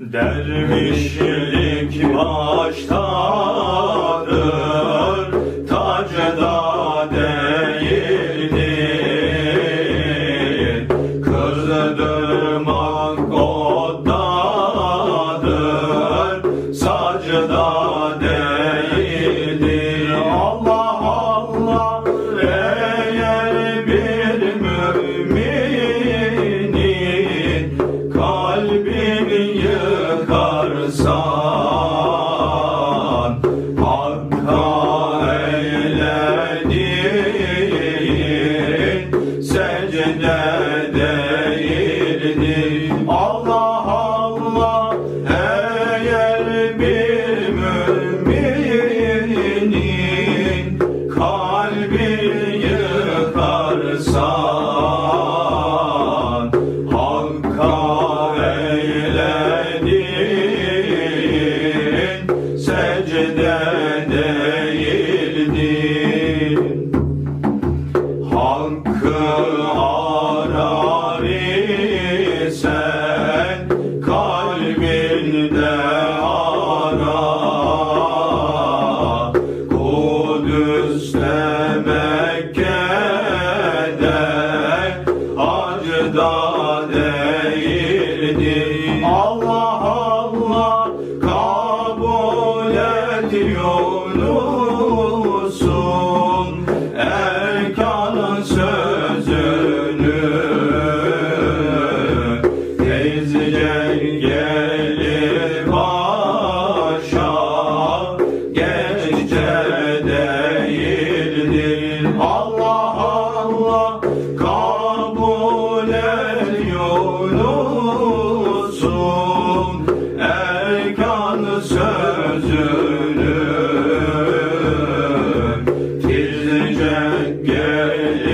Dervişlik baştadır, tacda değildir. Kızdırmak oddadır, sacda değildir. Barzal. Secde değildir. Hakkı arar isen kalbinde ara. Kudüs'te Mekke'de acıda değildir et there it is.